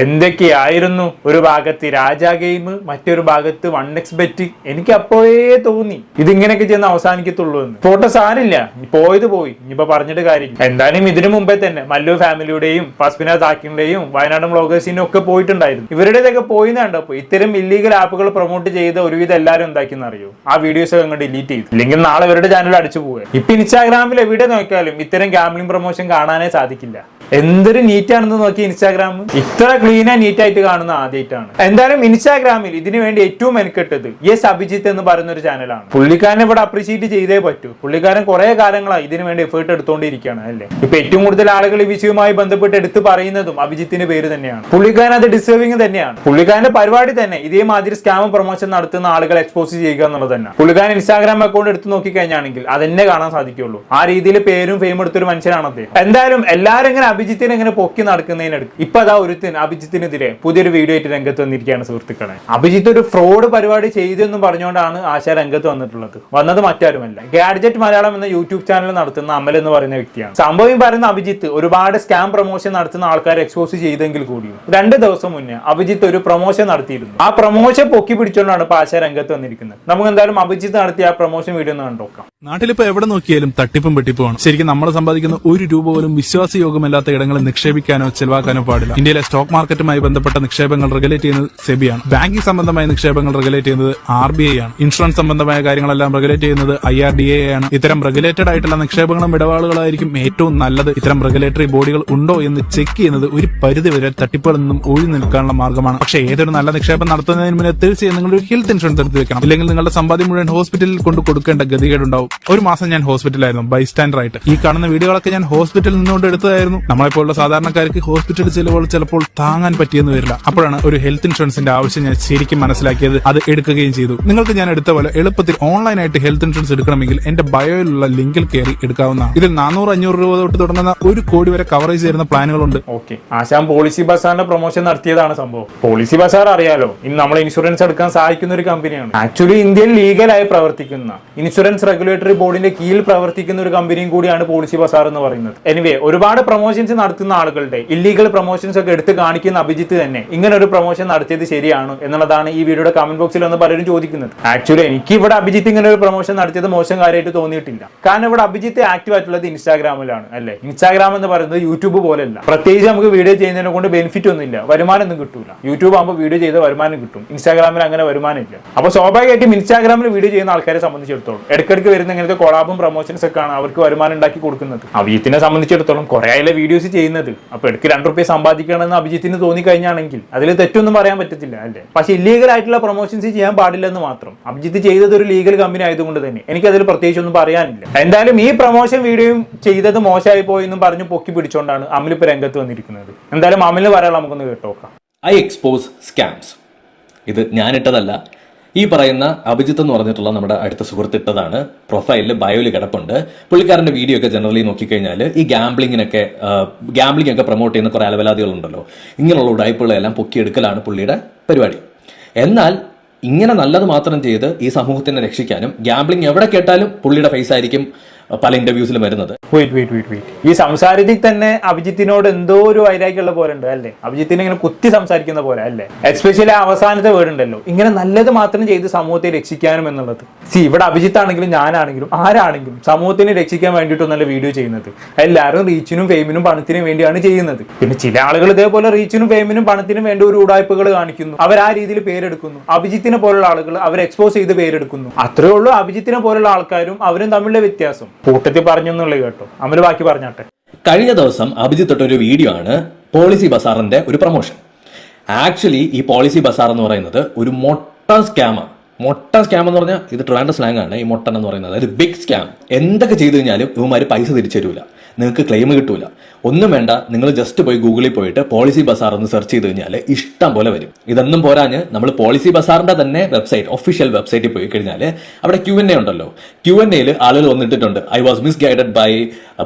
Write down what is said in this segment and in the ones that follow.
എന്തൊക്കെയായിരുന്നു ഒരു ഭാഗത്ത് രാജാ ഗെയിം മറ്റൊരു ഭാഗത്ത് വൺ എക്സ് ബെറ്റ് എനിക്ക് അപ്പോഴേ തോന്നി. ഇതിങ്ങനെയൊക്കെ ചെന്ന് അവസാനിക്കത്തുള്ളൂ എന്ന്. ഫോട്ടോ സാരില്ല. പോയത് പോയി. ഇനിയിപ്പോ പറഞ്ഞിട്ട് കാര്യം എന്തായാലും ഇതിനു മുമ്പേ തന്നെ മല്ലു ഫാമിലിയുടെയും ഫസ്ബിന താക്കിന്റെയും വയനാട് ബ്ലോഗേഴ്സിനും ഒക്കെ പോയിട്ടുണ്ടായിരുന്നു. ഇവരുടേതൊക്കെ പോയി കണ്ടപ്പോ ഇത്തരം ഇല്ലീഗൽ ആപ്പുകൾ പ്രൊമോട്ട് ചെയ്ത ഒരുവിധം എല്ലാവരും എന്താക്കിയെന്ന് അറിയോ? ആ വീഡിയോസ് അങ്ങ് ഡിലീറ്റ് ചെയ്തു. ഇല്ലെങ്കിൽ നാളെ ഇവരുടെ ചാനൽ അടിച്ചു പോവുക ഇപ്പൊ ഇൻസ്റ്റാഗ്രാമിൽ എവിടെ നോക്കിയാലും ഇത്തരം ഗാംബ്ലിംഗ് പ്രൊമോഷൻ കാണാനേ സാധിക്കില്ല. എന്തൊരു നീറ്റ് ആണെന്ന് നോക്കി ഇൻസ്റ്റാഗ്രാം ഇത്ര ക്ലീൻ ആൻഡ് നീറ്റ് ആയിട്ട് കാണുന്ന ആദ്യമായിട്ടാണ് എന്തായാലും ഇൻസ്റ്റാഗ്രാമിൽ ഇതിനു വേണ്ടി ഏറ്റവും മെനക്കെട്ടത് യെസ് അഭിജിത്ത് എന്ന് പറയുന്ന ഒരു ചാനലാണ് പുള്ളിക്കാരനെ ഇവിടെ അപ്രീഷിയേറ്റ് ചെയ്തേ പറ്റൂ. പുള്ളിക്കാരൻ കുറെ കാലങ്ങളായി ഇതിനു വേണ്ടി എഫേർട്ട് എടുത്തുകൊണ്ടിരിക്കുകയാണ് അല്ലേ? ഇപ്പൊ ഏറ്റവും കൂടുതൽ ആളുകൾ ഈ വിഷയവുമായി ബന്ധപ്പെട്ട് എടുത്തു പറയുന്നതും അഭിജിത്തിന്റെ പേര് തന്നെയാണ്. പുള്ളിക്കാരൻ അത് ഡിസേർവിംഗ് തന്നെയാണ്. പുള്ളിക്കാരന്റെ പരിപാടി തന്നെ ഇതേമാതിരി സ്കാം പ്രൊമോഷൻ നടത്തുന്ന ആളുകളെ എക്സ്പോസ് ചെയ്യുക എന്നുള്ളത് തന്നെ. പുള്ളിക്കാരൻ ഇൻസ്റ്റാഗ്രാം അക്കൗണ്ട് എടുത്ത് നോക്കിക്കഴിഞ്ഞാണെങ്കിൽ അതെന്നെ കാണാൻ സാധിക്കുള്ളൂ. ആ രീതിയിൽ പേരും ഫെയിം എടുത്തൊരു മനുഷ്യനാണ് അദ്ദേഹം. എന്തായാലും എല്ലാവരും ഇങ്ങനെ അഭിജിത്തിനെ ഇങ്ങനെ പൊക്കി നടക്കുന്നതിനെടുക്ക് ഇപ്പൊ അതാ ഒരുത്തിന് അഭിജിത്തിനെതിരെ പുതിയൊരു വീഡിയോ ആയിട്ട് രംഗത്ത് വന്നിരിക്കുകയാണ് സുഹൃത്തുക്കളെ. അഭിജിത്ത് ഒരു ഫ്രോഡ് പരിപാടി ചെയ്തെന്നും പറഞ്ഞുകൊണ്ടാണ് ആശ രംഗത്ത് വന്നിട്ടുള്ളത്. വന്നത് മറ്റാരുമല്ല. ഗാഡ്ജറ്റ് മലയാളം എന്ന യൂട്യൂബ് ചാനൽ നടത്തുന്ന അമൽ എന്ന് പറയുന്ന വ്യക്തിയാണ്. സംഭവം പറയുന്ന അഭിജിത്ത് ഒരുപാട് സ്കാം പ്രൊമോഷൻ നടത്തുന്ന ആൾക്കാരെ എക്സ്പോസ് ചെയ്തെങ്കിൽ കൂടിയും രണ്ട് ദിവസം മുന്നേ അഭിജിത്ത് ഒരു പ്രൊമോഷൻ നടത്തിയിരുന്നു. ആ പ്രൊമോഷൻ പൊക്കി പിടിച്ചുകൊണ്ടാണ് ഇപ്പൊ ആശ രംഗത്ത് വന്നിരിക്കുന്നത്. നമുക്ക് എന്തായാലും അഭിജിത്ത് നടത്തിയ ആ പ്രൊമോഷൻ വീഡിയോ ഒന്ന് കണ്ടോക്കാം നാട്ടിലിപ്പോ എവിടെ നോക്കിയാലും തട്ടിപ്പും വെട്ടിപ്പുമാണ് ശരിക്കും നമ്മൾ സമ്പാദിക്കുന്ന ഒരു രൂപ പോലും വിശ്വാസയോഗ്യമല്ലാത്ത ഇടങ്ങളിൽ നിക്ഷേപിക്കാനോ ചെലവാക്കാനോ പാടില്ല. ഇന്ത്യയിലെ സ്റ്റോക്ക് മാർക്കറ്റുമായി ബന്ധപ്പെട്ട നിക്ഷേപങ്ങൾ റെഗുലേറ്റ് ചെയ്യുന്നത് സെബിയാണ്. ബാങ്കിംഗ് സംബന്ധമായ നിക്ഷേപങ്ങൾ റെഗുലേറ്റ് ചെയ്യുന്നത് ആർ ബി ഐ ആണ് ഇൻഷുറൻസ് സംബന്ധമായ കാര്യങ്ങളെല്ലാം റെഗുലേറ്റ് ചെയ്യുന്നത് ഐ ആർ ഡി എ ആണ്. ഇത്തരം റെഗുലേറ്റഡ് ആയിട്ടുള്ള നിക്ഷേപങ്ങളും ഇടപാടുകളായിരിക്കും ഏറ്റവും നല്ലത്. ഇത്തരം റെഗുലേറ്ററി ബോഡികൾ ഉണ്ടോ എന്ന് ചെക്ക് ചെയ്യുന്നത് ഒരു പരിധിവരെ തട്ടിപ്പുകളിൽ നിന്നും ഒഴി നിൽക്കാനുള്ള മാർഗമാണ് പക്ഷെ ഏതൊരു നല്ല നിക്ഷേപം നടത്തുന്നതിന് മുന്നേ തീർച്ചയായും നിങ്ങൾ ഒരു ഹെൽത്ത് ഇൻഷുറൻസ് എടുത്ത് വെക്കണം. ഇല്ലെങ്കിൽ നിങ്ങളുടെ സമ്പാദ്യം മുഴുവൻ ഹോസ്പിറ്റലിൽ കൊണ്ട് കൊടുക്കേണ്ട ഗതികേടുണ്ടാവും. ഒരു മാസം ഞാൻ ഹോസ്പിറ്റലായിരുന്നു ബൈ സ്റ്റാൻഡർ ആയിട്ട് ഈ കാണുന്ന വീഡിയോകളൊക്കെ ഞാൻ ഹോസ്പിറ്റലിൽ നിന്നുകൊണ്ട് എടുത്തതായിരുന്നു. നമ്മളെപ്പോലുള്ള സാധാരണക്കാർക്ക് ഹോസ്പിറ്റൽ ചിലവുകൾ ചിലപ്പോൾ താങ്ങാൻ പറ്റിയെന്ന് വരില്ല. അപ്പോഴാണ് ഒരു ഹെൽത്ത് ഇൻഷുറൻസിന്റെ ആവശ്യം ഞാൻ ശരിക്കും മനസ്സിലാക്കിയത്. അത് എടുക്കുകയും ചെയ്തു. നിങ്ങൾക്ക് ഞാൻ എടുത്ത പോലെ എളുപ്പത്തിൽ ഓൺലൈനായിട്ട് ഹെൽത്ത് ഇൻഷുറൻസ് എടുക്കണമെങ്കിൽ എന്റെ ബയോയിലുള്ള ലിങ്കിൽ കയറി എടുക്കാവുന്നതാണ് ഇതിൽ നാനൂറ് അഞ്ഞൂറ് രൂപ തൊട്ട് തുടങ്ങുന്ന ഒരു കോടി വരെ കവറേജ് ചെയ്യുന്ന പ്ലാനുകളുണ്ട്. ഓക്കെ ആശാം പോളിസി ബസാറിന്റെ പ്രൊമോഷൻ നടത്തിയതാണ് സംഭവം. പോളിസി ബസാർ അറിയാലോ? ഇന്ന് നമ്മൾ ഇൻഷുറൻസ് എടുക്കാൻ സഹായിക്കുന്ന ഒരു കമ്പനിയാണ് ആക്ച്വലി ഇന്ത്യൻ ലീഗലായി പ്രവർത്തിക്കുന്ന ഇൻഷുറൻസ് റെഗുലേറ്ററി ബോർഡിന്റെ കീഴിൽ പ്രവർത്തിക്കുന്ന ഒരു കമ്പനിയും കൂടിയാണ് പോളിസി ബസാർ എന്ന് പറയുന്നത്. എനിവേ ഒരുപാട് പ്രൊമോഷൻസ് നടത്തുന്ന ആളുകളുടെ ഇല്ലീഗൽ പ്രൊമോഷൻസ് ഒക്കെ എടുത്ത് കാണിക്കുന്ന അഭിജിത്ത് തന്നെ ഇങ്ങനെ ഒരു പ്രൊമോഷൻ നടത്തിയത് ശരിയാണ് എന്നുള്ളതാണ് ഈ വീഡിയോയുടെ കമന്റ് ബോക്സിൽ ഒന്ന് പലരും ചോദിക്കുന്നത്. ആക്ച്വലി എനിക്ക് ഇവിടെ അഭിജിത്ത് ഇങ്ങനെ ഒരു പ്രൊമോഷൻ നടത്തിയത് മോശം കാര്യമായിട്ട് തോന്നിയിട്ടില്ല. കാരണം ഇവിടെ അഭിജിത്ത് ആക്റ്റീവ് ആയിട്ടുള്ളത് ഇൻസ്റ്റാഗ്രാമിലാണ് അല്ലേ? ഇൻസ്റ്റാഗ്രാം എന്ന് പറയുന്നത് യൂട്യൂബ് പോലെയല്ല. പ്രത്യേകിച്ച് നമുക്ക് വീഡിയോ ചെയ്യുന്നതിനെ കൊണ്ട് ബെനിഫിറ്റ് ഒന്നുമില്ല. വരുമാനം ഒന്നും കിട്ടൂല. യൂട്യൂബ് ആകുമ്പോൾ വീഡിയോ ചെയ്ത വരുമാനം കിട്ടും. ഇൻസ്റ്റാഗ്രാമിൽ അങ്ങനെ വരുമാനമില്ല അപ്പോൾ സ്വാഭാവികമായിട്ടും ഇൻസ്റ്റാഗ്രാമിൽ വീഡിയോ ചെയ്യുന്ന ആൾക്കാരെ സംബന്ധിച്ചിടത്തോളം ഇടയ്ക്കിടയ്ക്ക് വരുന്ന ഇങ്ങനത്തെ കൊളാബും പ്രൊമോഷൻസ് ഒക്കെ ആണ് അവർക്ക് വരുമാനം ഉണ്ടാക്കി കൊടുക്കുന്നത്. അഭിജിത്തിനെ സംബന്ധിച്ചിടത്തോളം കുറെ ആയിലെ വീഡിയോസ് ചെയ്യുന്നത്. അപ്പൊ ഇടയ്ക്ക് രണ്ട് റുപ്യ സമ്പാദിക്കണമെന്ന് അഭിജിത്തിന് തോന്നി കഴിഞ്ഞാണെങ്കിൽ അതിൽ തെറ്റൊന്നും പറയാൻ പറ്റത്തില്ല അല്ലേ? പക്ഷേ ഇല്ലീഗൽ ആയിട്ടുള്ള പ്രൊമോഷൻസ് ചെയ്യാൻ പാടില്ലെന്ന് മാത്രം. അഭിജിത്ത് ചെയ്തത് ഒരു ലീഗൽ കമ്പനി ആയതുകൊണ്ട് തന്നെ. എനിക്ക് അതിൽ പ്രത്യേകിച്ച് ഒന്നും പറയാനില്ല. എന്തായാലും ഈ പ്രൊമോഷൻ വീഡിയോയും ചെയ്തത് മോശമായി പോയി എന്നും പറഞ്ഞു പൊക്കി പിടിച്ചുകൊണ്ടാണ് അമൽ ഇപ്പൊ രംഗത്ത് വന്നിരിക്കുന്നത്. എന്തായാലും അമലിന് പറയാനുള്ള നമുക്കൊന്ന് കേട്ടോക്കാം. ഐ എക്സ്പോസ് സ്കാംസ് ഇത് ഞാനിട്ടതല്ല ഈ പറയുന്ന അഭിജിത്ത് എന്ന് പറഞ്ഞിട്ടുള്ള നമ്മുടെ അടുത്ത സുഹൃത്ത് ഇട്ടതാണ്. പ്രൊഫൈലിൽ ബയോയിൽ കിടപ്പുണ്ട്. പുള്ളിക്കാരന്റെ വീഡിയോ ഒക്കെ ജനറലി നോക്കിക്കഴിഞ്ഞാൽ ഈ ഗാംബ്ലിങ്ങിനൊക്കെ ഗാംബ്ലിംഗ് ഒക്കെ പ്രൊമോട്ട് ചെയ്യുന്ന കുറേ അലവലാദികളുണ്ടല്ലോ ഇങ്ങനെയുള്ള ഉടായ്പകളെല്ലാം പൊക്കിയെടുക്കലാണ് പുള്ളിയുടെ പരിപാടി. എന്നാൽ ഇങ്ങനെ നല്ലത് മാത്രം ചെയ്ത് ഈ സമൂഹത്തിനെ രക്ഷിക്കാനും ഗാംബ്ലിംഗ് എവിടെ കേട്ടാലും പുള്ളിയുടെ ഫേസ് ആയിരിക്കും പല ഇന്റർവ്യൂസിലും വരുന്നത്. വെയിറ്റ് വെയിറ്റ് വെയിറ്റ് വെയിറ്റ് ഈ സംസാരത്തിൽ തന്നെ അഭിജിത്തിനോട് എന്തോ ഒരു വൈരാഗ്യമുള്ള പോലെ ഉണ്ട് അല്ലേ? അഭിജിത്തിനെ ഇങ്ങനെ കുത്തി സംസാരിക്കുന്ന പോലെ അല്ലേ? എസ്പെഷ്യലി അവസാനത്തെ വേർഡ് ഉണ്ടല്ലോ. ഇങ്ങനെ നല്ലത് മാത്രം ചെയ്ത് സമൂഹത്തെ രക്ഷിക്കാനും എന്നുള്ളത്. സി ഇവിടെ അഭിജിത്ത് ആണെങ്കിലും ഞാനാണെങ്കിലും ആരാണെങ്കിലും സമൂഹത്തിനെ രക്ഷിക്കാൻ വേണ്ടിയിട്ടൊന്നല്ല വീഡിയോ ചെയ്യുന്നത്. എല്ലാവരും റീച്ചിനും ഫെയിമിനും പണത്തിനും വേണ്ടിയാണ് ചെയ്യുന്നത്. പിന്നെ ചില ആളുകൾ ഇതേപോലെ റീച്ചിനും ഫെയിമിനും പണത്തിനും വേണ്ടി ഒരു ഉടായ്പകൾ കാണിക്കുന്നു. അവർ ആ രീതിയിൽ പേരെടുക്കുന്നു. അഭിജിത്തിനെ പോലുള്ള ആളുകൾ അവർ എക്സ്പോസ് ചെയ്ത് പേരെടുക്കുന്നു. അത്രയേ ഉള്ളൂ അഭിജിത്തിനെ പോലുള്ള ആൾക്കാരും അവരും തമ്മിലുള്ള വ്യത്യാസം. കൂട്ടത്തിൽ പറഞ്ഞു എന്നുള്ളത് കേട്ടോ. അമൽ ബാക്കി പറഞ്ഞാട്ടെ. കഴിഞ്ഞ ദിവസം അഭിജിത്ത് തൊട്ടൊരു വീഡിയോ ആണ് പോളിസി ബസാറിന്റെ ഒരു പ്രൊമോഷൻ ആക്ച്വലി ഈ പോളിസി ബസാർ എന്ന് പറയുന്നത് ഒരു മൊട്ട സ്കാമാണ് മൊട്ട സ്കാം എന്ന് പറഞ്ഞാൽ ഇത് ട്രാൻഡ് സ്ലാങ് ആണ് ഈ മൊട്ടൻ എന്ന് പറയുന്നത്. അതായത് ബിഗ് സ്കാം എന്തൊക്കെ ചെയ്തു കഴിഞ്ഞാലും ഇവന്മാർ പൈസ തിരിച്ചു തരില്ല നിങ്ങൾക്ക് ക്ലെയിം കിട്ടൂല. ഒന്നും വേണ്ട നിങ്ങൾ ജസ്റ്റ് പോയി ഗൂഗിളിൽ പോയിട്ട് പോളിസി ബസാർ ഒന്ന് സെർച്ച് ചെയ്ത് കഴിഞ്ഞാൽ ഇഷ്ടം പോലെ വരും. ഇതൊന്നും പോരാഞ്ഞ് നമ്മൾ പോളിസി ബസാറിന്റെ തന്നെ വെബ്സൈറ്റ് ഒഫീഷ്യൽ വെബ്സൈറ്റിൽ പോയി കഴിഞ്ഞാൽ അവിടെ ക്യു എൻ എ ഉണ്ടല്ലോ. ക്യു എൻ എയിൽ ആളുകൾ വന്നിട്ടുണ്ട് I was misguided by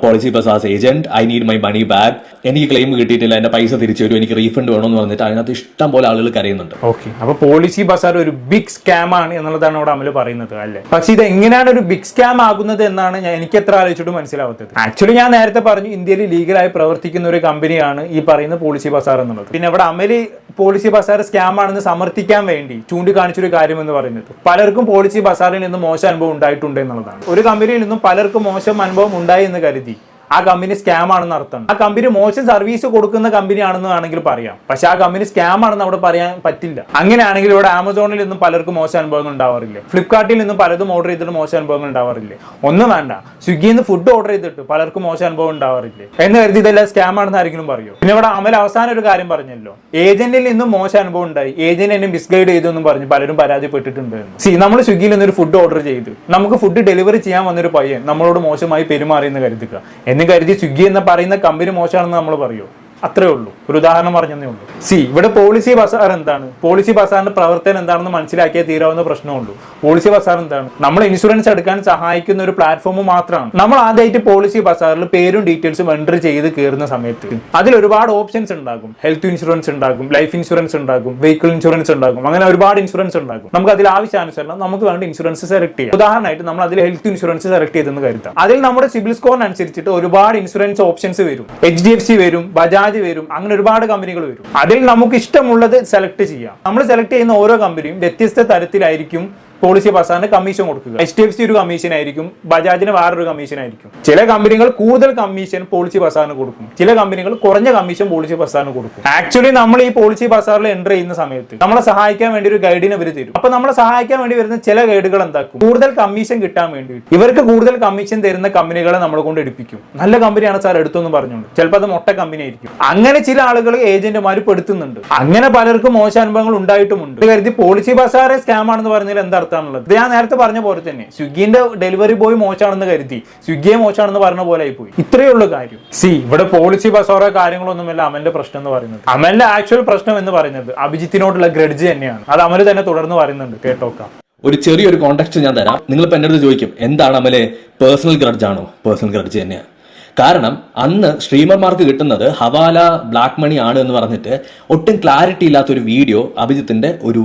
Policybazaar's agent I need my money back എനിക്ക് ക്ലെയിം കിട്ടിയിട്ടില്ല എന്റെ പൈസ തിരിച്ചു തരും എനിക്ക് റീഫണ്ട് വേണമെന്ന് പറഞ്ഞിട്ട് അതിനകത്ത് ഇഷ്ടം പോലെ ആളുകൾ കരയുന്നുണ്ട്. ഓക്കെ അപ്പൊ പോളിസി ബസാർ ഒരു ബിഗ് സ്കാം ആണ് എന്നുള്ളതാണ് അവിടെ അമൽ പറയുന്നത് അല്ലേ? പക്ഷെ ഇത് എങ്ങനെയാണ് ഒരു ബിഗ് സ്കാം ആകുന്നത് എന്നാണ് ഞാൻ എനിക്ക് എത്ര ആലോചിച്ചിട്ട് മനസ്സിലാവാത്തത്. ആക്ച്വലി ഞാൻ നേരത്തെ പറഞ്ഞു ഇന്ത്യയിൽ ലീഗലായി പ്രവർത്തിക്കുന്ന ഒരു കമ്പനിയാണ് ഈ പറയുന്ന പോളിസി ബസാർ എന്നുള്ളത്. പിന്നെ ഇവിടെ അമൽ പോളിസി ബസാർ സ്കാം ആണെന്ന് സമർത്ഥിക്കാൻ വേണ്ടി ചൂണ്ടിക്കാണിച്ചൊരു കാര്യം എന്ന് പറയുന്നത്. പലർക്കും പോളിസി ബസാറിൽ നിന്ന് മോശം അനുഭവം ഉണ്ടായിട്ടുണ്ട് എന്നുള്ളതാണ്. ഒരു കമ്പനിയിൽ നിന്നും പലർക്കും മോശം അനുഭവം ഉണ്ടായി എന്ന് കരുതി. ആ കമ്പനി സ്കാം ആണെന്ന് അർത്ഥം. ആ കമ്പനി മോശം സർവീസ് കൊടുക്കുന്ന കമ്പനി ആണെന്ന് പറയാം. പക്ഷെ ആ കമ്പനി സ്കാം ആണെന്ന് അവിടെ പറയാൻ പറ്റില്ല. അങ്ങനെയാണെങ്കിൽ ഇവിടെ ആമസോണിൽ നിന്നും പലർക്കും മോശം അനുഭവങ്ങൾ ഉണ്ടാവാറില്ല? ഫ്ലിപ്കാർട്ടിൽ നിന്നും പലതും ഓർഡർ ചെയ്തിട്ട് മോശം അനുഭവങ്ങൾ ഉണ്ടാവാറില്ല? ഒന്നും വേണ്ട. സ്വിഗ്ഗിയിൽ നിന്ന് ഫുഡ് ഓർഡർ ചെയ്തിട്ട് പലർക്കും മോശം അനുഭവം ഉണ്ടാവാറില്ല? എന്ന് കരുതി ഇതെല്ലാം സ്കാം ആണെന്ന് ആരെങ്കിലും പറയോ? പിന്നെ ഇവിടെ അമൽ അവസാനം ഒരു കാര്യം പറഞ്ഞല്ലോ. ഏജന്റിൽ നിന്നും മോശം അനുഭവം ഉണ്ടായി. ഏജന്റ് എന്നെ മിസ്ഗൈഡ് ചെയ്തു എന്നും പറഞ്ഞു. പലരും പരാതിപ്പെട്ടിട്ടുണ്ട് സി നമ്മൾ സ്വിഗ്ഗിയിൽ ഒരു ഫുഡ് ഓർഡർ ചെയ്തു. നമുക്ക് ഫുഡ് ഡെലിവറി ചെയ്യാൻ വന്നൊരു പയ്യൻ നമ്മളോട് മോശമായി പെരുമാറിയെന്ന് കരുതുക. എന്ന് കരുതി സ്വിഗ്ഗി എന്ന് പറയുന്ന കമ്പനി മോശമാണെന്ന് നമ്മൾ പറയോ? അത്രേ ഉള്ളൂ. ഒരു ഉദാഹരണം പറഞ്ഞതേ ഉള്ളൂ. സി ഇവിടെ പോളിസി ബസാർ എന്താണ്? പോളിസി ബസാറിന്റെ പ്രവർത്തനം എന്താണെന്ന് മനസ്സിലാക്കിയാൽ തീരാവുന്ന പ്രശ്നമുള്ളൂ. പോളിസി ബസാർ എന്താണ്? നമ്മൾ ഇൻഷുറൻസ് എടുക്കാൻ സഹായിക്കുന്ന ഒരു പ്ലാറ്റ്ഫോം മാത്രമാണ്. നമ്മൾ ആദ്യമായിട്ട് പോളിസി ബസാറിൽ പേരും ഡീറ്റെയിൽസും എൻട്രി ചെയ്ത് കയറുന്ന സമയത്ത് അതിൽ ഒരുപാട് ഓപ്ഷൻസ് ഉണ്ടാകും. ഹെൽത്ത് ഇൻഷുറൻസ് ഉണ്ടാകും ലൈഫ് ഇൻഷുറൻസ് ഉണ്ടാകും വെഹിക്കിൾ ഇൻഷുറൻസ് ഉണ്ടാകും അങ്ങനെ ഒരുപാട് ഇൻഷുറൻസ് ഉണ്ടാകും. നമുക്ക് അതിൽ ആവശ്യാനുസരണം നമുക്ക് വേണ്ട ഇൻഷുറൻസ് സെലക്ട് ചെയ്യാം. ഉദാഹരണമായിട്ട് നമ്മൾ അതിൽ ഹെൽത്ത് ഇൻഷുറൻസ് സെലക്ട് ചെയ്തെന്ന് കരുതാം. അതിൽ നമ്മുടെ സിബിൽ സ്കോറിനനുസരിച്ചിട്ട് ഒരുപാട് ഇൻഷുറൻസ് ഓപ്ഷൻസ് വരും. എച്ച് ഡി എഫ് സി വരും ബജാജ് വരും അങ്ങനെ ഒരുപാട് കമ്പനികൾ വരും. അതിൽ നമുക്ക് ഇഷ്ടമുള്ളത് സെലക്ട് ചെയ്യാം. നമ്മൾ സെലക്ട് ചെയ്യുന്ന ഓരോ കമ്പനിയും വ്യത്യസ്ത തരത്തിലായിരിക്കും പോളിസി ബസാറിന് കമ്മീഷൻ കൊടുക്കുക. എച്ച് ഡി എഫ് സി ഒരു കമ്മീഷൻ ആയിരിക്കും ബജാജിന് വേറൊരു കമ്മീഷൻ ആയിരിക്കും. ചില കമ്പനികൾ കൂടുതൽ കമ്മീഷൻ പോളിസി ബസാറിന് കൊടുക്കും. ചില കമ്പനികൾ കുറഞ്ഞ കമ്മീഷൻ പോളിസി ബസാറിന് കൊടുക്കും. ആക്ച്വലി നമ്മൾ ഈ പോളിസി പാസ്സാറിൽ എന്റർ ചെയ്യുന്ന സമയത്ത് നമ്മളെ സഹായിക്കാൻ വേണ്ടി ഒരു ഗൈഡിനെ ഇവർ തരും. അപ്പൊ നമ്മളെ സഹായിക്കാൻ വേണ്ടി വരുന്ന ചില ഗൈഡുകൾ എന്താക്കും? കൂടുതൽ കമ്മീഷൻ കിട്ടാൻ വേണ്ടി ഇവർക്ക് കൂടുതൽ കമ്മീഷൻ തരുന്ന കമ്പനികളെ നമ്മളെ കൊണ്ട് എടുപ്പിക്കും. നല്ല കമ്പനിയാണ് സാർ എടുത്തെന്ന് പറഞ്ഞുകൊണ്ട്. ചിലപ്പോൾ അത് മൊട്ട കമ്പനി ആയിരിക്കും. അങ്ങനെ ചില ആളുകൾ ഏജന്റുമാർ പെടുത്തുന്നുണ്ട്. അങ്ങനെ പലർക്കും മോശ അനുഭവങ്ങൾ ഉണ്ടായിട്ടുമുണ്ട്. കരുതി പോളിസി ബസാറെ സ്കാം ആണെന്ന് പറഞ്ഞാൽ എന്താ ഇത് ഞാൻ നേരത്തെ പറഞ്ഞ പോലെ തന്നെ സ്വിഗ്ഗിന്റെ ഡെലിവറി ബോയ് മോശമാണെന്ന് കരുതി സ്വിഗ്ഗിയെ മോശമാണെന്ന് പറഞ്ഞ പോലെ ആയി പോയി ഇത്രയേ ഉള്ളൂ കാര്യം. സി ഇവിടെ പോളിസി ബസോറോ കാര്യങ്ങളൊന്നുമല്ല അമലിന്റെ പ്രശ്നം എന്ന് പറയുന്നത്. അമലിന്റെ ആക്ച്വൽ പ്രശ്നം എന്ന് പറയുന്നത് അഭിജിത്തിനോടുള്ള ഗ്രഡ്ജ് തന്നെയാണ്. അത് അമൽ തന്നെ തുടർന്ന് പറയുന്നുണ്ട് കേട്ടോക്കാം. ഒരു ചെറിയൊരു കോണ്ടാക്ട് ഞാൻ തരാം. നിങ്ങളിപ്പോൾ എന്റെ അടുത്ത് ചോദിക്കും എന്താണ് അമലെ പേഴ്സണൽ ഗ്രഡ്ജ് ആണോ? പേഴ്സണൽ ഗ്രഡ്ജ് തന്നെയാണ് കാരണം അന്ന് സ്ട്രീമർമാർക്ക് കിട്ടുന്നത് ഹവാല ബ്ലാക്ക് മണി ആണ് എന്ന് പറഞ്ഞിട്ട് ഒട്ടും ക്ലാരിറ്റി ഇല്ലാത്ത ഒരു വീഡിയോ അഭിജിത്തിന്റെ ഒരു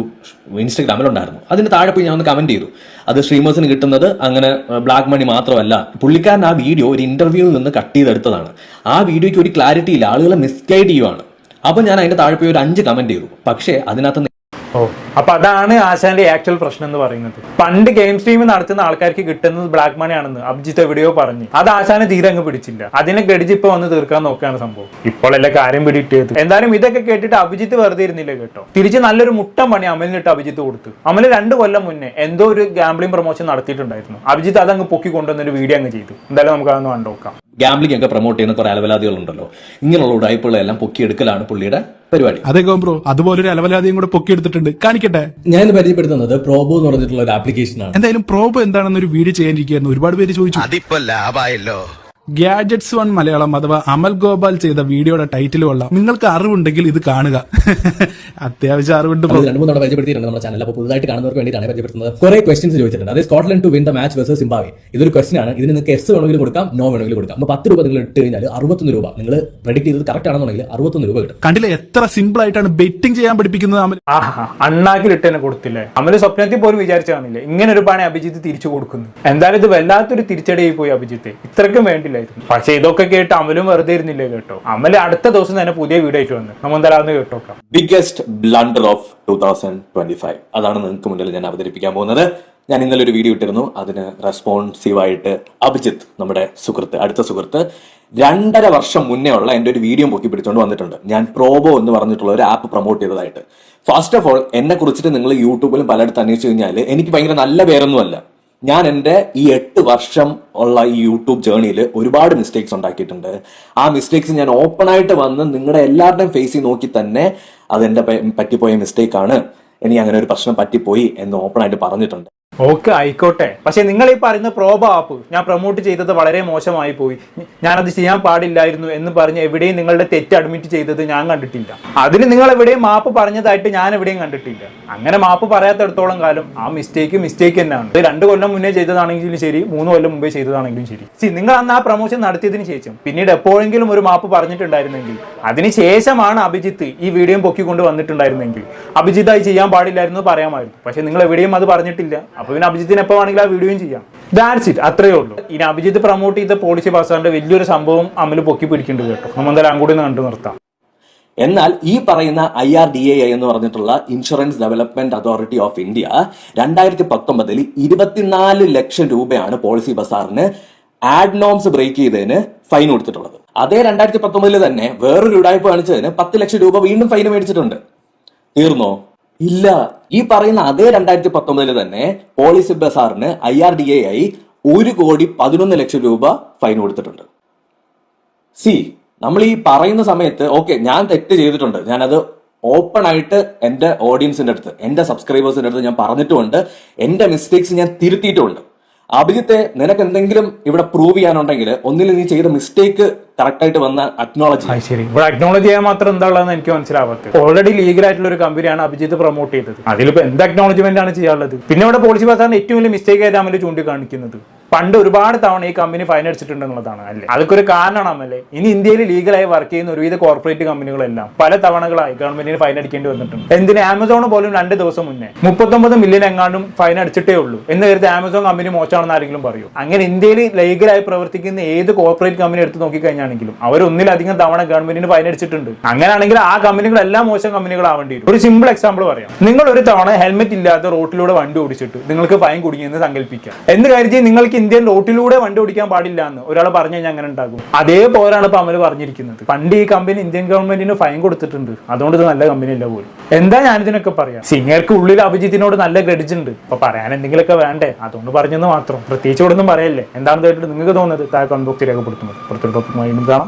ഇൻസ്റ്റഗ്രാമിലുണ്ടായിരുന്നു അതിന് താഴെ പോയി ഞാൻ ഒന്ന് കമന്റ് ചെയ്തു. അത് സ്ട്രീമേഴ്സിന് കിട്ടുന്നത് അങ്ങനെ ബ്ലാക്ക് മണി മാത്രമല്ല. പുള്ളിക്കാരൻ ആ വീഡിയോ ഒരു ഇന്റർവ്യൂവിൽ നിന്ന് കട്ട് ചെയ്തെടുത്തതാണ്. ആ വീഡിയോയ്ക്ക് ഒരു ക്ലാരിറ്റി ഇല്ല. ആളുകളെ മിസ്ഗൈഡ് ചെയ്യുവാണ്. അപ്പോൾ ഞാൻ അതിന്റെ താഴെ പോയി ഒരു അഞ്ച് കമന്റ് ചെയ്തു. പക്ഷേ അതിനകത്ത് ഓ. അപ്പൊ അതാണ് ആശാന്റെ ആക്ച്വൽ പ്രശ്നം എന്ന് പറയുന്നത്. പണ്ട് ഗെയിം സ്ട്രീം നടത്തുന്ന ആൾക്കാർക്ക് കിട്ടുന്നത് ബ്ലാക്ക് മണി ആണെന്ന് അഭിജിത്ത് എവിടെയോ പറഞ്ഞു. അത് ആശാനെ തീരെ അങ്ങ് പിടിച്ചില്ല. അതിനെ ഗഡിജ് ഇപ്പൊ വന്ന് തീർക്കാൻ നോക്കുകയാണ് സംഭവം. ഇപ്പോഴല്ല കാര്യം പിടിയിട്ടത് എന്തായാലും ഇതൊക്കെ കേട്ടിട്ട് അഭിജിത്ത് വെറുതെ ഇരുന്നില്ല കേട്ടോ? തിരിച്ച് നല്ലൊരു മുട്ടം പണി അമലിനിട്ട് അഭിജിത്ത് കൊടുത്തു. അമൽ രണ്ട് കൊല്ലം മുന്നേ എന്തോ ഒരു ഗാംബ്ലിംഗ് പ്രൊമോഷൻ നടത്തിയിട്ടുണ്ടായിരുന്നു. അഭിജിത്ത് അതങ്ങ് പൊക്കി കൊണ്ടുവന്നൊരു വീഡിയോ അങ്ങ് ചെയ്തു. എന്തായാലും നമുക്ക് അതൊന്ന് കണ്ടോക്കാം ഗാംബ്ലിംഗ് ഒക്കെ പ്രൊമോട്ട് ചെയ്യുന്ന കുറെ അലവലാദികളുണ്ടല്ലോ. ഇങ്ങനെയുള്ള ഉടായ്പകളെല്ലാം പൊക്കിയെടുക്കലാണ് പുള്ളിയുടെ പരിപാടി. അതെ അതുപോലെ ഒരു അലവലാതിയും കൂടെ പൊക്കിയെടുത്തിട്ടുണ്ട്. കാണിക്കട്ടെ? ഞാൻ പരിചയപ്പെടുത്തുന്നത് പ്രോബോ എന്ന് പറഞ്ഞിട്ടുള്ള ഒരു ആപ്ലിക്കേഷനാണ് എന്തായാലും പ്രോബോ എന്താണെന്നൊരു വീഡിയോ ചെയ്യാനിരിക്കുന്നു ഒരുപാട് പേര് ചോദിച്ചു. അതിപ്പോ ലാഭായല്ലോ. ഗാഡ്ജറ്റ്സ് വൺ മലയാളം അഥവാ അമൽ ഗോപാൽ ചെയ്ത വീഡിയോയുടെ ടൈറ്റിൽ കൊള്ളാം നിങ്ങൾക്ക് അറിവുണ്ടെങ്കിൽ ഇത് കാണുക. അത്യാവശ്യം അറിവുണ്ട് പരിചയപ്പെടുത്തിയിട്ടുണ്ട് നമ്മുടെ ചാനൽ അപ്പോൾ പുതുതായിട്ട് കാണുന്നവർക്ക് വേണ്ടിയിട്ടാണ് പരിചയപ്പെടുത്തുന്നത്. കുറെ ക്വസ്റ്റൻസ് ചോദിച്ചിട്ടുണ്ട്. അതായത് Scotland to win the match versus Zimbabwe ഇതൊരു ക്വസ്റ്റൻ ആണ്. ഇതിന് നിങ്ങൾക്ക് എസ് വേണമെങ്കിലും കൊടുക്കാം നോ വേണമെങ്കിലും കൊടുക്കാം. അപ്പോൾ പത്ത് രൂപ നിങ്ങൾ ഇട്ട് കഴിഞ്ഞാൽ അറുപത്തൊന്ന് രൂപ. നിങ്ങൾ പ്രെഡിക്ട് ചെയ്തത് കറക്റ്റ് ആണെന്നുണ്ടെങ്കിൽ അറുപത്തൊന്ന് രൂപ കിട്ടും. കണ്ടില്ല? എത്ര സിമ്പിൾ ആയിട്ടാണ് ബെറ്റിംഗ് ചെയ്യാൻ പഠിപ്പിക്കുന്നത് അമൽ ആഹാ അണ്ണാക്കിലിട്ട് തന്നെ കൊടുത്തില്ലേ? അമൽ സ്വപ്നത്തിൽ പോലും വിചാരിച്ചു കാണില്ല? ഇങ്ങനെ ഒരു പണി അഭിജിത്ത് തിരിച്ചു കൊടുക്കുന്നു. എന്തായാലും ഇത് വല്ലാത്തൊരു തിരിച്ചടിയായി പോയി അഭിജിത്ത്. ഇത്രയ്ക്കും വേണ്ടില്ലായിരുന്നു പക്ഷെ ഇതൊക്കെ കേട്ട് അമലും വെറുതെ ഇരുന്നില്ലേ കേട്ടോ? അമൽ അടുത്ത ദിവസം തന്നെ പുതിയ വീഡിയോ ആയിട്ട് വന്നു. നമ്മൾ എന്തായാലും കേട്ടോക്കാം. Biggest blunder of two thousand twenty five അതാണ് നിങ്ങൾക്ക് മുന്നിൽ ഞാൻ അവതരിപ്പിക്കാൻ പോകുന്നത്. ഞാൻ ഇന്നലെ ഒരു വീഡിയോ ഇട്ടിരുന്നു. അതിന് റെസ്പോൺസീവായിട്ട് അഭിജിത്ത് നമ്മുടെ സുഹൃത്ത് അടുത്ത സുഹൃത്ത് രണ്ടര വർഷം മുന്നേ ഉള്ള എന്റെ ഒരു വീഡിയോ പൊക്കി പിടിച്ചുകൊണ്ട് വന്നിട്ടുണ്ട്. ഞാൻ പ്രോബോ എന്ന് പറഞ്ഞിട്ടുള്ള ഒരു ആപ്പ് പ്രൊമോട്ട് ചെയ്തതായിട്ട്. ഫസ്റ്റ് ഓഫ് ഓൾ എന്നെ കുറിച്ചിട്ട് നിങ്ങൾ യൂട്യൂബിലും പലയിടത്ത് അന്വേഷിച്ചു കഴിഞ്ഞാൽ എനിക്ക് ഭയങ്കര നല്ല പേരൊന്നുമല്ല. ഞാൻ എന്റെ ഈ എട്ട് വർഷം ഉള്ള ഈ യൂട്യൂബ് ജേണിയിൽ ഒരുപാട് മിസ്റ്റേക്സ് ഉണ്ടാക്കിയിട്ടുണ്ട്. ആ മിസ്റ്റേക്സ് ഞാൻ ഓപ്പൺ ആയിട്ട് വന്ന് നിങ്ങളുടെ എല്ലാവരുടെയും ഫേസിൽ നോക്കി തന്നെ അതെന്റെ പ- പറ്റിപ്പോയ മിസ്റ്റേക്കാണ് എനിക്ക് അങ്ങനെ ഒരു പ്രശ്നം പറ്റിപ്പോയി എന്ന് ഓപ്പൺ ആയിട്ട് പറഞ്ഞിട്ടുണ്ട്. ഓക്കെ ആയിക്കോട്ടെ. പക്ഷെ നിങ്ങൾ ഈ പറയുന്ന പ്രോബ ആപ്പ് ഞാൻ പ്രൊമോട്ട് ചെയ്തത് വളരെ മോശമായി പോയി. ഞാനത് ചെയ്യാൻ പാടില്ലായിരുന്നു എന്ന് പറഞ്ഞ് എവിടെയും നിങ്ങളുടെ തെറ്റ് അഡ്മിറ്റ് ചെയ്തത് ഞാൻ കണ്ടിട്ടില്ല. അതിന് നിങ്ങൾ എവിടെയും മാപ്പ് പറഞ്ഞതായിട്ട് ഞാൻ എവിടെയും കണ്ടിട്ടില്ല. അങ്ങനെ മാപ്പ് പറയാത്തടത്തോളം കാലം ആ മിസ്റ്റേക്ക് മിസ്റ്റേക്ക് തന്നെയാണ്. രണ്ട് കൊല്ലം മുന്നേ ചെയ്തതാണെങ്കിലും ശരി മൂന്ന് കൊല്ലം മുമ്പേ ചെയ്തതാണെങ്കിലും ശരി. സി നിങ്ങൾ അന്ന് ആ പ്രൊമോഷൻ നടത്തിയതിന് ശേഷം പിന്നീട് എപ്പോഴെങ്കിലും ഒരു മാപ്പ് പറഞ്ഞിട്ടുണ്ടായിരുന്നെങ്കിൽ അതിന് ശേഷമാണ് അഭിജിത്ത് ഈ വീഡിയോ പൊക്കിക്കൊണ്ട് വന്നിട്ടുണ്ടായിരുന്നെങ്കിൽ. അഭിജിത്തായി ചെയ്യാൻ പാടില്ലായിരുന്നു പറയാമായിരുന്നു. പക്ഷെ നിങ്ങൾ എവിടെയും അത് പറഞ്ഞിട്ടില്ല. അപ്പൊ പിന്നെ അഭിജിത്തിന് എപ്പോ വേണമെങ്കിലും ആ വീഡിയോയും ചെയ്യാം. ദാറ്റ്സ് ഇറ്റ് അത്രയേ ഉള്ളൂ. ഇനി അഭിജിത്ത് പ്രൊമോട്ട് ചെയ്ത പോളിസി പാസ്സാറിന്റെ വലിയൊരു സംഭവം അമൽ പൊക്കി പിടിക്കേണ്ടത് കേട്ടോ. നമ്മൾ എന്തായാലും കണ്ടു നിർത്താം. എന്നാൽ ഈ പറയുന്ന ഐ ആർ ഡി എ എന്ന് പറഞ്ഞിട്ടുള്ള insurance development authority of India രണ്ടായിരത്തി പത്തൊമ്പതിൽ ഇരുപത്തിനാല് ലക്ഷം രൂപയാണ് പോളിസി ബസാറിന് ആഡ് നോംസ് ബ്രേക്ക് ചെയ്തതിന് ഫൈൻ കൊടുത്തിട്ടുള്ളത്. അതേ രണ്ടായിരത്തി പത്തൊമ്പതിൽ തന്നെ വേറൊരു ഉടായ്പ കാണിച്ചതിന് പത്ത് ലക്ഷം രൂപ വീണ്ടും ഫൈൻ മേടിച്ചിട്ടുണ്ട്. തീർന്നോ? ഇല്ല. ഈ പറയുന്ന അതേ രണ്ടായിരത്തി പത്തൊമ്പതിൽ തന്നെ പോളിസി ബസാറിന് ഐ ആർ ഡി എ ആയി ഒരു കോടി പതിനൊന്ന് ലക്ഷം രൂപ ഫൈൻ കൊടുത്തിട്ടുണ്ട്. സി നമ്മൾ ഈ പറയുന്ന സമയത്ത് ഓക്കെ ഞാൻ തെറ്റ് ചെയ്തിട്ടുണ്ട്. ഞാനത് ഓപ്പൺ ആയിട്ട് എന്റെ ഓഡിയൻസിന്റെ അടുത്ത് എന്റെ സബ്സ്ക്രൈബേഴ്സിന്റെ അടുത്ത് ഞാൻ പറഞ്ഞിട്ടുമുണ്ട്. എന്റെ മിസ്റ്റേക്സ് ഞാൻ തിരുത്തിയിട്ടുമുണ്ട്. അഭിജിത്തെ നിനക്ക് എന്തെങ്കിലും ഇവിടെ പ്രൂവ് ചെയ്യാനുണ്ടെങ്കിൽ ഒന്നിൽ നീ ചെയ്ത മിസ്റ്റേക്ക് കറക്റ്റ് ആയിട്ട് വന്ന അക്നോളജി ശരി. ഇവിടെ അക്നോളജി ചെയ്യാൻ മാത്രം എന്താ ഉള്ളതെന്ന് എനിക്ക് മനസ്സിലാവാത്തത്. ഓൾറെഡി ലീഗൽ ആയിട്ടുള്ള ഒരു കമ്പനിയാണ് അഭിജിത്ത് പ്രൊമോട്ട് ചെയ്തത്. അതിലിപ്പോ എന്ത് അക്നോളജ്മെന്റ് ആണ് ചെയ്യാനുള്ളത്? പിന്നെ ഇവിടെ പോളിസി ബസാറിന് ഏറ്റവും വലിയ മിസ്റ്റേക്ക് ആയിട്ട് അമൽ ചൂണ്ടിക്കാണിക്കുന്നത്. പണ്ട് ഒരുപാട് തവണ ഈ കമ്പനി ഫൈൻ അടിച്ചിട്ടുണ്ട് എന്നുള്ളതാണ് അല്ലേ? അതൊക്കെ ഒരു കാരണമാണ് അല്ലേ ഇനി ഇന്ത്യയിൽ ലീഗലായി വർക്ക് ചെയ്യുന്ന ഒരുവിധ കോർപ്പറേറ്റ് കമ്പനികളെല്ലാം പല തവണകളായി ഗവൺമെന്റിന് ഫൈൻ അടിക്കേണ്ടി വന്നിട്ടുണ്ട്. എന്തിന് ആമസോൺ പോലും രണ്ട് ദിവസം മുന്നേ മുപ്പത്തൊമ്പത് മില്യൺ എങ്ങാണ്ടും ഫൈൻ അടിച്ചിട്ടേ ഉള്ളൂ. എന്ന് കരുതി ആമസോൺ കമ്പനി മോശമാണെന്ന് ആരെങ്കിലും പറയൂ. അങ്ങനെ ഇന്ത്യയിൽ ലീഗലായി പ്രവർത്തിക്കുന്ന ഏത് കോർപ്പറേറ്റ് കമ്പനി എടുത്ത് നോക്കിക്കഴിഞ്ഞാണെങ്കിലും അവർ ഒന്നിലധികം തവണ ഗവൺമെന്റിന് ഫൈൻ അടിച്ചിട്ടുണ്ട്. അങ്ങനെയാണെങ്കിൽ ആ കമ്പനികളെല്ലാം മോശം കമ്പനികളാവേണ്ടി വരും ഒരു സിമ്പിൾ എക്സാമ്പിൾ പറയാം. നിങ്ങൾ ഒരു തവണ ഹെൽമെറ്റ് ഇല്ലാതെ റോട്ടിലൂടെ വണ്ടി ഓടിച്ചിട്ട് നിങ്ങൾക്ക് ഫൈൻ കുടുങ്ങിയെന്ന് സങ്കല്പിക്കാം. എന്ന് കരുതി നിങ്ങൾക്ക് ഇന്ത്യൻ റോട്ടിലൂടെ വണ്ടി ഓടിക്കാൻ പാടില്ല എന്ന് ഒരാൾ പറഞ്ഞു കഴിഞ്ഞാൽ അങ്ങനെ ഉണ്ടാകും. അതേപോലെയാണ് ഇപ്പൊ അമൽ പറഞ്ഞിരിക്കുന്നത്. പണ്ട് ഈ കമ്പനി ഇന്ത്യൻ ഗവൺമെന്റിന് ഫൈൻ കൊടുത്തിട്ടുണ്ട്. അതുകൊണ്ട് ഇത് നല്ല കമ്പനി അല്ല പോലും. എന്താ ഞാനിതിനൊക്കെ പറയാം? സിംഗർക്ക് ഉള്ളിൽ അഭിജിത്തിനോട് നല്ല ക്രെഡിറ്റ് ഉണ്ട്. അപ്പൊ പറയാൻ എന്തെങ്കിലുമൊക്കെ വേണ്ടേ? അതുകൊണ്ട് പറഞ്ഞെന്ന് മാത്രം. പ്രത്യേകിച്ച് ഇവിടെ ഒന്നും പറയല്ലേ? എന്താണെന്ന് കേട്ടിട്ട് നിങ്ങൾക്ക് തോന്നുന്നത്? താഴെ കൺബോക്സ് രേഖപ്പെടുത്തുന്നത്. പുറത്തൊരു ടോപ്പിക്കുമായി വീണ്ടും കാണാം